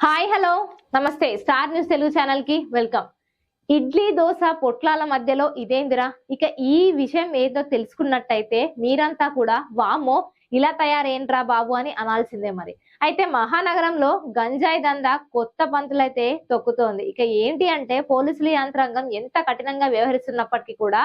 Hi hello. నమస్తే. Star news Telugu ఛానల్కి welcome. Idli dosa పొట్లాల మధ్యలో ఇదేందిరా? ఇక ఈ విషయం ఏదో తెలుసుకున్నట్టయితే మీరంతా కూడా వామో ఇలా తయారేంట్రా బాబు అని అనాల్సిందే మరి. అయితే మహానగరంలో గంజాయి దందా కొత్త పంతులైతే తొక్కుతోంది. ఇక ఏంటి అంటే పోలీసుల యంత్రాంగం ఎంత కఠినంగా వ్యవహరిస్తున్నప్పటికీ కూడా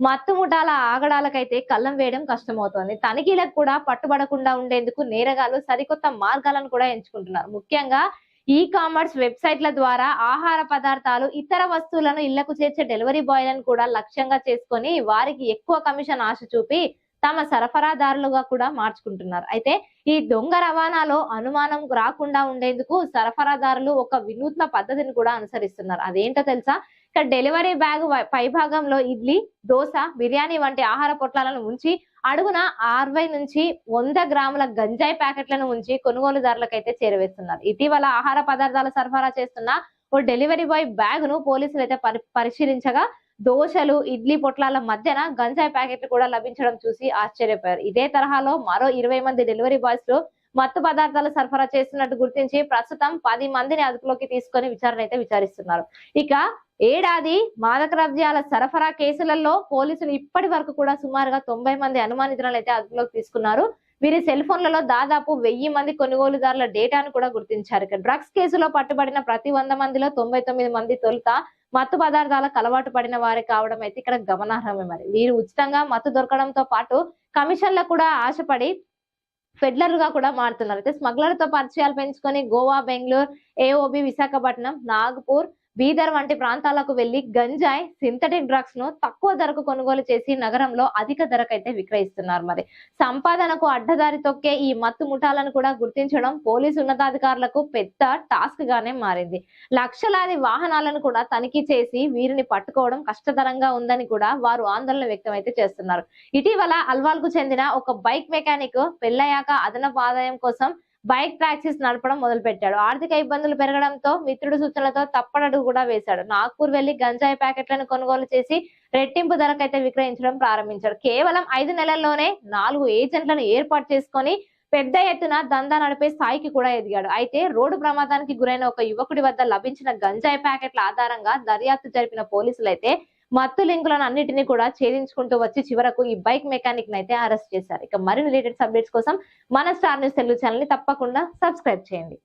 మత్తు ముఠాల ఆగడాలకైతే కళ్ళం వేయడం కష్టమవుతోంది. తనిఖీలకు కూడా పట్టుబడకుండా ఉండేందుకు నేరగాలు సరికొత్త మార్గాలను కూడా ఎంచుకుంటున్నారు. ముఖ్యంగా ఈ కామర్స్ వెబ్సైట్ల ద్వారా ఆహార పదార్థాలు ఇతర వస్తువులను ఇళ్ళకు చేర్చే డెలివరీ బాయ్లను కూడా లక్ష్యంగా చేసుకొని వారికి ఎక్కువ కమిషన్ ఆశ చూపి తమ సరఫరాదారులుగా కూడా మార్చుకుంటున్నారు. అయితే ఈ దొంగ రవాణాలో అనుమానం రాకుండా ఉండేందుకు సరఫరాదారులు ఒక వినూత్న పద్ధతిని కూడా అనుసరిస్తున్నారు. అదేంటో తెలుసా? ఇక్కడ డెలివరీ బ్యాగ్ పై భాగంలో ఇడ్లీ దోశ బిర్యానీ వంటి ఆహార పొట్లాలను ఉంచి అడుగున అరవై నుంచి వంద గ్రాముల గంజాయి ప్యాకెట్లను ఉంచి కొనుగోలుదారులకైతే చేరవేస్తున్నారు. ఇటీవల ఆహార పదార్థాలు సరఫరా చేస్తున్న ఓ డెలివరీ బాయ్ బ్యాగ్ను పోలీసులు అయితే పరి- పరిశీలించగా దోశలు ఇడ్లీ పొట్లాల మధ్యన గంజాయి ప్యాకెట్లు కూడా లభించడం చూసి ఆశ్చర్యపోయారు. ఇదే తరహాలో మరో ఇరవై మంది డెలివరీ బాయ్స్లో మత్తు పదార్థాలు సరఫరా చేస్తున్నట్టు గుర్తించి ప్రస్తుతం పది మందిని అదుపులోకి తీసుకొని విచారణ అయితే విచారిస్తున్నారు. ఇక ఏడాది మాదక ద్రవ్యాల సరఫరా కేసులలో పోలీసులు ఇప్పటి వరకు కూడా సుమారుగా తొంభై మంది అనుమానితులను అయితే అదుపులోకి తీసుకున్నారు. వీరి సెల్ ఫోన్లలో దాదాపు వెయ్యి మంది కొనుగోలుదారుల డేటాను కూడా గుర్తించారు. ఇక్కడ డ్రగ్స్ కేసులో పట్టుబడిన ప్రతి వంద మందిలో తొంభై తొమ్మిది మంది తొలుత మత్తు పదార్థాలకు అలవాటు పడిన వారే కావడం అయితే ఇక్కడ గమనార్హమే మరి. వీరు ఉచితంగా మత్తు దొరకడంతో పాటు కమిషన్లకు కూడా ఆశపడి ఫెడ్లర్గా కూడా మారుతున్నారు. అయితే స్మగ్లర్తో పరిచయాలు పెంచుకొని గోవా బెంగళూరు ఏఓబి విశాఖపట్నం నాగపూర్ బీదర్ వంటి ప్రాంతాలకు వెళ్ళి గంజాయి సింథటిక్ డ్రగ్స్ను తక్కువ ధరకు కొనుగోలు చేసి నగరంలో అధిక ధరకైతే విక్రయిస్తున్నారు మరి. సంపాదనకు అడ్డదారి తొక్కే ఈ మత్తు ముఠాలను కూడా గుర్తించడం పోలీసు ఉన్నతాధికారులకు పెద్ద టాస్క్ గానే మారింది. లక్షలాది వాహనాలను కూడా తనిఖీ చేసి వీరిని పట్టుకోవడం కష్టతరంగా ఉందని కూడా వారు ఆందోళన వ్యక్తం అయితే చేస్తున్నారు. ఇటీవల అల్వాల్కు చెందిన ఒక బైక్ మెకానిక్ పెళ్ళయ్యాక అదనపు ఆదాయం కోసం బైక్ టాక్సీస్ నడపడం మొదలు పెట్టాడు ఆర్థిక ఇబ్బందులు పెరగడంతో మిత్రుడి సూచనలతో తప్పడడుగు కూడా వేశాడు. నాగ్పూర్ వెళ్ళి గంజాయి ప్యాకెట్లను కొనుగోలు చేసి రెట్టింపు ధరకైతే విక్రయించడం ప్రారంభించాడు. కేవలం ఐదు నెలల్లోనే నాలుగు ఏజెంట్లను ఏర్పాటు చేసుకొని పెద్ద ఎత్తున దందా నడిపే స్థాయికి కూడా ఎదిగాడు. అయితే రోడ్డు ప్రమాదానికి గురైన ఒక యువకుడి వద్ద లభించిన గంజాయి ప్యాకెట్ల ఆధారంగా దర్యాప్తు జరిపిన పోలీసులు అయితే మత్తు లింకులను అన్నిటినీ కూడా ఛేదించుకుంటూ వచ్చి చివరకు ఈ బైక్ మెకానిక్ అయితే అరెస్ట్ చేశారు. ఇక మరిన్ని లేటెస్ట్ అప్డేట్స్ కోసం మన స్టార్ న్యూస్ తెలుగు ఛానల్ని తప్పకుండా సబ్స్క్రైబ్ చేయండి.